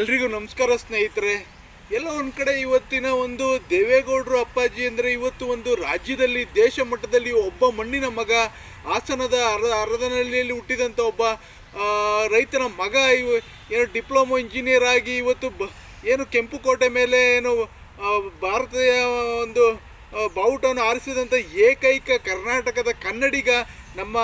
ಎಲ್ರಿಗೂ ನಮಸ್ಕಾರ ಸ್ನೇಹಿತರೆ. ಎಲ್ಲ ಒಂದು ಕಡೆ ಇವತ್ತಿನ ಒಂದು ದೇವೇಗೌಡರು ಅಪ್ಪಾಜಿ ಅಂದರೆ ಇವತ್ತು ಒಂದು ರಾಜ್ಯದಲ್ಲಿ ದೇಶ ಮಟ್ಟದಲ್ಲಿ ಒಬ್ಬ ಮಣ್ಣಿನ ಮಗ, ಹಾಸನದ ಅರ, ಅರದನಹಳ್ಳಿಯಲ್ಲಿ ಹುಟ್ಟಿದಂಥ ಒಬ್ಬ ರೈತನ ಮಗ, ಇವ, ಏನು ಡಿಪ್ಲೊಮೊ ಇಂಜಿನಿಯರ್ ಆಗಿ ಇವತ್ತು ಬ, ಏನು ಕೆಂಪುಕೋಟೆ ಮೇಲೆ ಏನು ಭಾರತೀಯ ಒಂದು ಬಾವುಟವನ್ನು ಆರಿಸಿದಂಥ ಏಕೈಕ ಕರ್ನಾಟಕದ ಕನ್ನಡಿಗ ನಮ್ಮ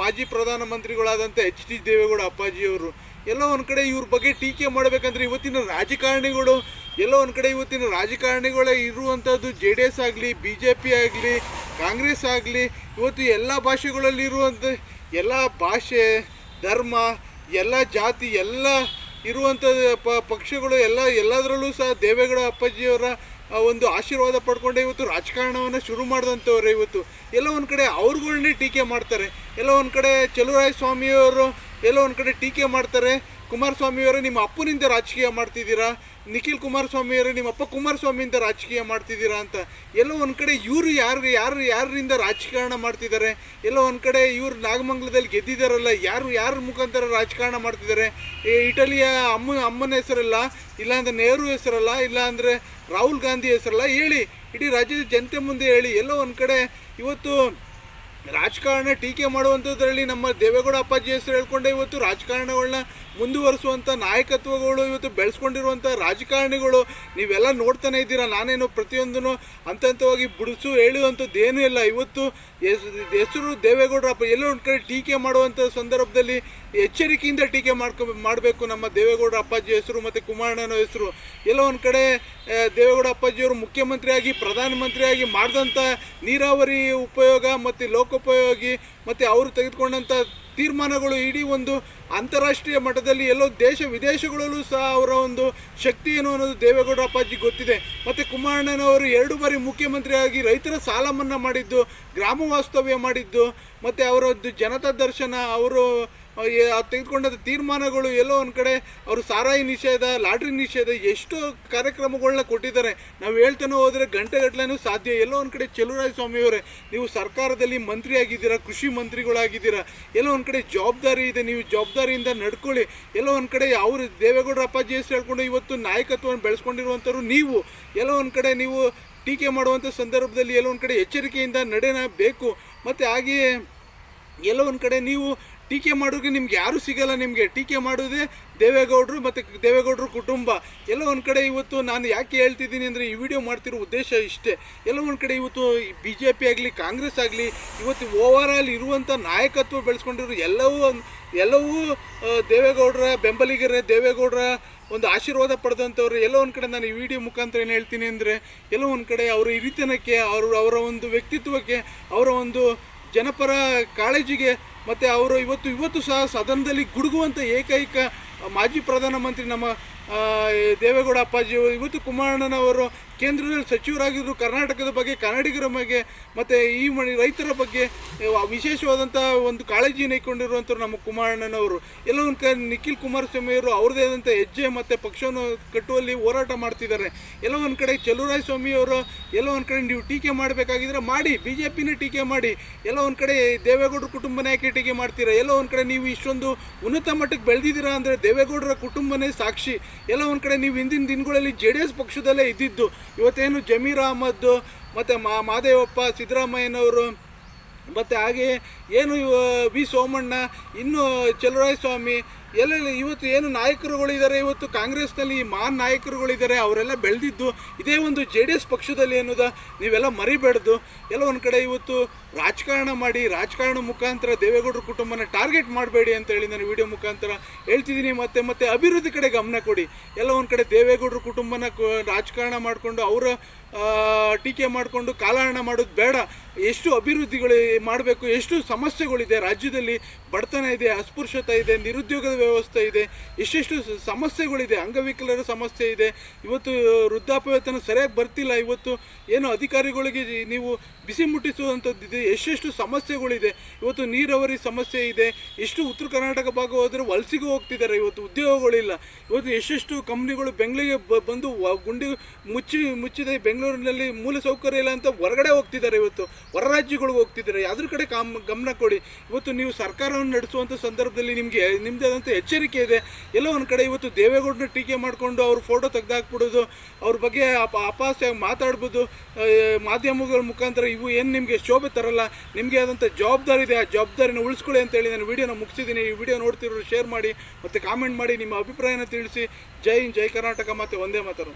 ಮಾಜಿ ಪ್ರಧಾನಮಂತ್ರಿಗಳಾದಂಥ ಎಚ್ ಡಿ ದೇವೇಗೌಡ ಅಪ್ಪಾಜಿಯವರು. ಎಲ್ಲೋ ಒಂದು ಕಡೆ ಇವ್ರ ಬಗ್ಗೆ ಟೀಕೆ ಮಾಡಬೇಕಂದ್ರೆ ಇವತ್ತಿನ ರಾಜಕಾರಣಿಗಳು, ಎಲ್ಲ ಒಂದು ಕಡೆ ಇವತ್ತಿನ ರಾಜಕಾರಣಿಗಳೇ ಇರುವಂಥದ್ದು ಜೆ ಡಿ ಎಸ್ ಆಗಲಿ ಬಿ ಜೆ ಪಿ ಆಗಲಿ, ಕಾಂಗ್ರೆಸ್ ಆಗಲಿ, ಇವತ್ತು ಎಲ್ಲ ಭಾಷೆಗಳಲ್ಲಿ ಇರುವಂಥ ಎಲ್ಲ ಭಾಷೆ, ಧರ್ಮ, ಎಲ್ಲ ಜಾತಿ, ಎಲ್ಲ ಇರುವಂಥ ಪಕ್ಷಗಳು ಎಲ್ಲ, ಎಲ್ಲದರಲ್ಲೂ ಸಹ ದೇವೇಗೌಡ ಅಪ್ಪಾಜಿಯವರ ಒಂದು ಆಶೀರ್ವಾದ ಪಡ್ಕೊಂಡೆ ಇವತ್ತು ರಾಜಕಾರಣವನ್ನು ಶುರು ಮಾಡಿದಂಥವ್ರು ಇವತ್ತು. ಎಲ್ಲೋ ಒಂದು ಕಡೆ ಅವ್ರುಗಳ್ನೇ ಟೀಕೆ ಮಾಡ್ತಾರೆ. ಎಲ್ಲೋ ಒಂದು ಕಡೆ ಚಲುವರಾಯ ಸ್ವಾಮಿಯವರು, ಎಲ್ಲೋ ಒಂದು ಕಡೆ ಟೀಕೆ ಮಾಡ್ತಾರೆ. ಕುಮಾರಸ್ವಾಮಿಯವರು, ನಿಮ್ಮ ಅಪ್ಪನಿಂದ ರಾಜಕೀಯ ಮಾಡ್ತಿದ್ದೀರಾ? ನಿಖಿಲ್ ಕುಮಾರಸ್ವಾಮಿಯವರು ನಿಮ್ಮ ಅಪ್ಪ ಕುಮಾರಸ್ವಾಮಿಯಿಂದ ರಾಜಕೀಯ ಮಾಡ್ತಿದ್ದೀರಾ ಅಂತ. ಎಲ್ಲೋ ಒಂದು ಕಡೆ ಇವರು ಯಾರು ಯಾರು ಯಾರಿಂದ ರಾಜಕಾರಣ ಮಾಡ್ತಿದ್ದಾರೆ? ಎಲ್ಲೋ ಒಂದು ಕಡೆ ಇವರು ನಾಗಮಂಗಲದಲ್ಲಿ ಗೆದ್ದಿದ್ದಾರಲ್ಲ, ಯಾರು ಯಾರ ಮುಖಾಂತರ ರಾಜಕಾರಣ ಮಾಡ್ತಿದ್ದಾರೆ? ಇಟಲಿಯ ಅಮ್ಮ ಅಮ್ಮನ ಹೆಸರಲ್ಲ, ಇಲ್ಲಾಂದ್ರೆ ನೆಹರು ಹೆಸರಲ್ಲ, ಇಲ್ಲಾಂದರೆ ರಾಹುಲ್ ಗಾಂಧಿ ಹೆಸರಲ್ಲ, ಹೇಳಿ. ಇಡೀ ರಾಜ್ಯದ ಜನತೆ ಮುಂದೆ ಹೇಳಿ. ಎಲ್ಲೋ ಒಂದು ಕಡೆ ಇವತ್ತು ರಾಜಕಾರಣ ಟೀಕೆ ಮಾಡುವಂಥದ್ರಲ್ಲಿ ನಮ್ಮ ದೇವೇಗೌಡ ಅಪ್ಪಾಜಿ ಹೆಸರು ಹೇಳ್ಕೊಂಡೆ ಇವತ್ತು ರಾಜಕಾರಣಗಳನ್ನ ಮುಂದುವರಿಸುವಂಥ ನಾಯಕತ್ವಗಳು ಇವತ್ತು ಬೆಳೆಸ್ಕೊಂಡಿರುವಂಥ ರಾಜಕಾರಣಿಗಳು, ನೀವೆಲ್ಲ ನೋಡ್ತಾನೆ ಇದ್ದೀರಾ? ನಾನೇನು ಪ್ರತಿಯೊಂದನ್ನು ಹಂತವಾಗಿ ಬಿಡಿಸು ಹೇಳುವಂಥದ್ದು ಏನೂ ಇಲ್ಲ. ಇವತ್ತು ಹೆಸರು ಹೆಸರು ದೇವೇಗೌಡರಪ್ಪ ಎಲ್ಲೋ ಒಂದು ಕಡೆ ಟೀಕೆ ಮಾಡುವಂಥ ಸಂದರ್ಭದಲ್ಲಿ ಎಚ್ಚರಿಕೆಯಿಂದ ಟೀಕೆ ಮಾಡ್ಕೊ, ಮಾಡಬೇಕು ನಮ್ಮ ದೇವೇಗೌಡ ಅಪ್ಪಾಜಿ ಹೆಸರು ಮತ್ತು ಕುಮಾರಣ್ಣನ ಹೆಸರು. ಎಲ್ಲೋ ಒಂದು ಕಡೆ ದೇವೇಗೌಡ ಅಪ್ಪಾಜಿಯವರು ಮುಖ್ಯಮಂತ್ರಿಯಾಗಿ, ಪ್ರಧಾನಮಂತ್ರಿಯಾಗಿ ಮಾಡಿದಂಥ ನೀರಾವರಿ ಉಪಯೋಗ ಮತ್ತು ಲೋಕೋಪಯೋಗಿ ಮತ್ತು ಅವರು ತೆಗೆದುಕೊಂಡಂಥ ತೀರ್ಮಾನಗಳು ಇಡೀ ಒಂದು ಅಂತಾರಾಷ್ಟ್ರೀಯ ಮಟ್ಟದಲ್ಲಿ ಎಲ್ಲೋ ದೇಶ ವಿದೇಶಗಳಲ್ಲೂ ಸಹ ಅವರ ಒಂದು ಶಕ್ತಿ ಏನು ಅನ್ನೋದು ದೇವೇಗೌಡ ಅಪ್ಪಾಜಿ ಗೊತ್ತಿದೆ. ಮತ್ತು ಕುಮಾರಣ್ಣನವರು ಎರಡು ಬಾರಿ ಮುಖ್ಯಮಂತ್ರಿಯಾಗಿ ರೈತರ ಸಾಲ ಮನ್ನಾ ಮಾಡಿದ್ದು, ಗ್ರಾಮ ವಾಸ್ತವ್ಯ ಮಾಡಿದ್ದು, ಮತ್ತು ಅವರದ್ದು ಜನತಾ ದರ್ಶನ, ಅವರು ತೆಗೆದುಕೊಂಡಂಥ ತೀರ್ಮಾನಗಳು ಎಲ್ಲೋ ಒಂದು ಕಡೆ ಅವರು ಸಾರಾಯಿ ನಿಷೇಧ, ಲಾಟ್ರಿ ನಿಷೇಧ ಎಷ್ಟೋ ಕಾರ್ಯಕ್ರಮಗಳನ್ನ ಕೊಟ್ಟಿದ್ದಾರೆ. ನಾವು ಹೇಳ್ತಾನೆ ಹೋದರೆ ಗಂಟೆಗಟ್ಟಲೆನೂ ಸಾಧ್ಯ ಎಲ್ಲೋ ಒಂದು ಕಡೆ ಚೆಲುವರಾಯ ಸ್ವಾಮಿಯವರೇ, ನೀವು ಸರ್ಕಾರದಲ್ಲಿ ಮಂತ್ರಿ ಆಗಿದ್ದೀರಾ ಕೃಷಿ ಮಂತ್ರಿಗಳಾಗಿದ್ದೀರಾ, ಎಲ್ಲೋ ಒಂದು ಕಡೆ ಜವಾಬ್ದಾರಿ ಇದೆ, ನೀವು ಜವಾಬ್ದಾರಿಯಿಂದ ನಡ್ಕೊಳ್ಳಿ. ಎಲ್ಲೋ ಒಂದು ಕಡೆ ಅವರು ದೇವೇಗೌಡರ, ಅಪ್ಪಾಜಿ ಹೆಸರು ಹೇಳ್ಕೊಂಡು ಇವತ್ತು ನಾಯಕತ್ವವನ್ನು ಬೆಳೆಸ್ಕೊಂಡಿರುವಂಥವ್ರು ನೀವು. ಎಲ್ಲೋ ಒಂದು ಕಡೆ ನೀವು ಟೀಕೆ ಮಾಡುವಂಥ ಸಂದರ್ಭದಲ್ಲಿ ಎಲ್ಲೋ ಒಂದು ಕಡೆ ಎಚ್ಚರಿಕೆಯಿಂದ ನಡೆನ ಬೇಕು ಮತ್ತು ಹಾಗೆಯೇ ಎಲ್ಲೋ ಒಂದು ಕಡೆ ನೀವು ಟೀಕೆ ಮಾಡೋರಿಗೆ ನಿಮ್ಗೆ ಯಾರೂ ಸಿಗಲ್ಲ ನಿಮಗೆ. ಟೀಕೆ ಮಾಡೋದೇ ದೇವೇಗೌಡರು ಮತ್ತು ದೇವೇಗೌಡರು ಕುಟುಂಬ. ಎಲ್ಲ ಒಂದು ಕಡೆ ಇವತ್ತು ನಾನು ಯಾಕೆ ಹೇಳ್ತಿದ್ದೀನಿ ಅಂದರೆ ಈ ವಿಡಿಯೋ ಮಾಡ್ತಿರೋ ಉದ್ದೇಶ ಇಷ್ಟೇ. ಎಲ್ಲ ಒಂದು ಕಡೆ ಇವತ್ತು ಬಿ ಜೆ ಪಿ ಆಗಲಿ, ಕಾಂಗ್ರೆಸ್ ಆಗಲಿ, ಇವತ್ತು ಓವರ್ ಆಲ್ ಇರುವಂಥ ನಾಯಕತ್ವ ಬೆಳೆಸ್ಕೊಂಡಿರೋ ಎಲ್ಲವೂ ಎಲ್ಲವೂ ದೇವೇಗೌಡರ, ಬೆಂಬಲಿಗರೇ ದೇವೇಗೌಡರ ಒಂದು ಆಶೀರ್ವಾದ ಪಡೆದಂಥವ್ರು. ಎಲ್ಲೋ ಒಂದು ಕಡೆ ನಾನು ಈ ವಿಡಿಯೋ ಮುಖಾಂತರ ಏನು ಹೇಳ್ತೀನಿ ಅಂದರೆ, ಎಲ್ಲೋ ಒಂದು ಕಡೆ ಅವರ ಹಿರಿತನಕ್ಕೆ, ಅವರು, ಅವರ ಒಂದು ವ್ಯಕ್ತಿತ್ವಕ್ಕೆ, ಅವರ ಒಂದು ಜನಪರ ಕಾಳಜಿಗೆ ಮತ್ತು ಅವರು ಇವತ್ತು ಇವತ್ತು ಸಹ ಸದನದಲ್ಲಿ ಗುಡುಗುವಂಥ ಏಕೈಕ ಮಾಜಿ ಪ್ರಧಾನಮಂತ್ರಿ ನಮ್ಮ ದೇವೇಗೌಡ ಅಪ್ಪಾಜಿ ಇವತ್ತು ಕುಮಾರಣ್ಣನವರು ಕೇಂದ್ರದಲ್ಲಿ ಸಚಿವರಾಗಿದ್ದರು ಕರ್ನಾಟಕದ ಬಗ್ಗೆ, ಕನ್ನಡಿಗರ ಬಗ್ಗೆ, ಮತ್ತು ಈ ಮಣಿ ರೈತರ ಬಗ್ಗೆ ವಿಶೇಷವಾದಂಥ ಒಂದು ಕಾಳಜಿಯನ್ನು ಇಟ್ಕೊಂಡಿರುವಂಥವ್ರು ನಮ್ಮ ಕುಮಾರಣ್ಣನವರು. ಎಲ್ಲ ಒಂದು ಕಡೆ ನಿಖಿಲ್ ಕುಮಾರಸ್ವಾಮಿ ಅವರು ಅವ್ರದ್ದೇ ಆದಂಥ ಹೆಜ್ಜೆ ಮತ್ತು ಪಕ್ಷವನ್ನು ಕಟ್ಟುವಲ್ಲಿ ಹೋರಾಟ ಮಾಡ್ತಿದ್ದಾರೆ. ಎಲ್ಲ ಒಂದು ಕಡೆ ಚಲುವರಾಯ ಸ್ವಾಮಿಯವರು ಎಲ್ಲೋ ಒಂದು ಕಡೆ ನೀವು ಟೀಕೆ ಮಾಡಬೇಕಾಗಿದ್ರೆ ಮಾಡಿ ಬಿ ಜೆ ಪಿನೇ ಟೀಕೆ ಮಾಡಿ, ಎಲ್ಲ ಒಂದು ಕಡೆ ದೇವೇಗೌಡರ ಕುಟುಂಬನೇ ಯಾಕೆ ಟೀಕೆ ಮಾಡ್ತೀರಾ? ಎಲ್ಲೋ ಒಂದು ಕಡೆ ನೀವು ಇಷ್ಟೊಂದು ಉನ್ನತ ಮಟ್ಟಕ್ಕೆ ಬೆಳೆದಿದ್ದೀರಾ ಅಂದರೆ ದೇವೇಗೌಡರ ಕುಟುಂಬನೇ ಸಾಕ್ಷಿ. ಎಲ್ಲ ಒಂದು ಕಡೆ ನೀವು ಹಿಂದಿನ ದಿನಗಳಲ್ಲಿ ಜೆ ಡಿ ಎಸ್ ಪಕ್ಷದಲ್ಲೇ ಇದ್ದಿದ್ದು. ಇವತ್ತೇನು ಜಮೀರ್ ಅಹಮದ್ ಮತ್ತು ಮಾ, ಮಾದೇವಪ್ಪ, ಸಿದ್ದರಾಮಯ್ಯನವರು, ಮತ್ತು ಹಾಗೆ ಏನು ವಿ ಸೋಮಣ್ಣ, ಇನ್ನು ಚಲುವರಾಯ ಸ್ವಾಮಿ ಎಲ್ಲೆಲ್ಲಿ ಇವತ್ತು ಏನು ನಾಯಕರುಗಳಿದ್ದಾರೆ? ಇವತ್ತು ಕಾಂಗ್ರೆಸ್ನಲ್ಲಿ ಈ ಮಹಾನ್ ನಾಯಕರುಗಳಿದ್ದಾರೆ, ಅವರೆಲ್ಲ ಬೆಳೆದಿದ್ದು ಇದೇ ಒಂದು ಜೆ ಡಿ ಎಸ್ ಪಕ್ಷದಲ್ಲಿ ಅನ್ನೋದ ನೀವೆಲ್ಲ ಮರಿಬೇಡ್ದು. ಎಲ್ಲ ಒಂದು ಕಡೆ ಇವತ್ತು ರಾಜಕಾರಣ ಮಾಡಿ, ರಾಜಕಾರಣ ಮುಖಾಂತರ ದೇವೇಗೌಡರ ಕುಟುಂಬನ ಟಾರ್ಗೆಟ್ ಮಾಡಬೇಡಿ ಅಂತ ಹೇಳಿ ನಾನು ವಿಡಿಯೋ ಮುಖಾಂತರ ಹೇಳ್ತಿದ್ದೀನಿ. ಮತ್ತೆ ಮತ್ತೆ ಅಭಿವೃದ್ಧಿ ಕಡೆ ಗಮನ ಕೊಡಿ. ಎಲ್ಲ ಒಂದು ಕಡೆ ದೇವೇಗೌಡರ ಕುಟುಂಬನ ರಾಜಕಾರಣ ಮಾಡಿಕೊಂಡು ಅವರ ಟೀಕೆ ಮಾಡಿಕೊಂಡು ಕಾಲಹರಣ ಮಾಡೋದು ಬೇಡ. ಎಷ್ಟು ಅಭಿವೃದ್ಧಿಗಳು ಮಾಡಬೇಕು, ಎಷ್ಟು ಸಮಸ್ಯೆಗಳಿದೆ, ರಾಜ್ಯದಲ್ಲಿ ಬಡತನ ಇದೆ, ಅಸ್ಪೃಶ್ಯತೆ ಇದೆ, ನಿರುದ್ಯೋಗದ ವ್ಯವಸ್ಥೆ ಇದೆ, ಇಷ್ಟಿಷ್ಟು ಸಮಸ್ಯೆಗಳಿದೆ, ಅಂಗವಿಕಲರ ಸಮಸ್ಯೆ ಇದೆ. ಇವತ್ತು ವೃದ್ಧಾಪ್ಯವೇತನ ಸರಿಯಾಗಿ ಬರ್ತಿಲ್ಲ. ಇವತ್ತು ಏನು ಅಧಿಕಾರಿಗಳಿಗೆ ನೀವು ಬಿಸಿ ಮುಟ್ಟಿಸುವಂಥದ್ದಿದೆ ಎಷ್ಟೆಷ್ಟು ಸಮಸ್ಯೆಗಳಿದೆ. ಇವತ್ತು ನೀರಾವರಿ ಸಮಸ್ಯೆ ಇದೆ. ಎಷ್ಟು ಉತ್ತರ ಕರ್ನಾಟಕ ಭಾಗ ಹೋದರೆ ವಲಸಿಗೆ ಹೋಗ್ತಿದ್ದಾರೆ. ಇವತ್ತು ಉದ್ಯೋಗಗಳಿಲ್ಲ. ಇವತ್ತು ಎಷ್ಟೆಷ್ಟು ಕಂಪ್ನಿಗಳು ಬೆಂಗಳೂರಿಗೆ ಬಂದು ಗುಂಡಿ ಮುಚ್ಚಿ, ಮುಚ್ಚಿದೆ. ಬೆಂಗಳೂರಿನಲ್ಲಿ ಮೂಲ ಸೌಕರ್ಯ ಇಲ್ಲ ಅಂತ ಹೊರಗಡೆ ಹೋಗ್ತಿದ್ದಾರೆ ಇವತ್ತು. ಹೊರ ರಾಜ್ಯಗಳಿಗೆ ಹೋಗ್ತಿದ್ದಾರೆ. ಅದ್ರ ಕಡೆ ಕಾಮ್, ಗಮನ ಕೊಡಿ. ಇವತ್ತು ನೀವು ಸರ್ಕಾರವನ್ನು ನಡೆಸುವಂಥ ಸಂದರ್ಭದಲ್ಲಿ ನಿಮಗೆ ನಿಮ್ಮದೇ ಆದಂಥ ಎಚ್ಚರಿಕೆ ಇದೆ. ಎಲ್ಲೋ ಒಂದು ಕಡೆ ಇವತ್ತು ದೇವೇಗೌಡನ ಟೀಕೆ ಮಾಡಿಕೊಂಡು ಅವ್ರ ಫೋಟೋ ತೆಗೆದಾಕ್ಬಿಡೋದು, ಅವ್ರ ಬಗ್ಗೆ ಅಪ ಅಪಾಸ್ಯಾಗಿ ಮಾತಾಡ್ಬೋದು ಮಾಧ್ಯಮಗಳ ಮುಖಾಂತರ ಇವು ಏನು ನಿಮಗೆ ಶೋಭೆ ತರಲ್ಲ, ನಿಮಗೆ ಆದಂಥ ಜವಾಬ್ದಾರಿ ಇದೆ, ಆ ಜವಾಬ್ದಾರಿನ ಉಳಿಸ್ಕೊಳ್ಳಿ ಅಂತೇಳಿ ನಾನು ವಿಡಿಯೋನ ಮುಗಿಸಿದ್ದೀನಿ. ಈ ವಿಡಿಯೋ ನೋಡ್ತಿರೋರು ಶೇರ್ ಮಾಡಿ, ಮತ್ತು ಕಾಮೆಂಟ್ ಮಾಡಿ, ನಿಮ್ಮ ಅಭಿಪ್ರಾಯನ ತಿಳಿಸಿ. ಜೈ ಜೈ ಕರ್ನಾಟಕ, ಮತ್ತು ಒಂದೇ ಮಾತರು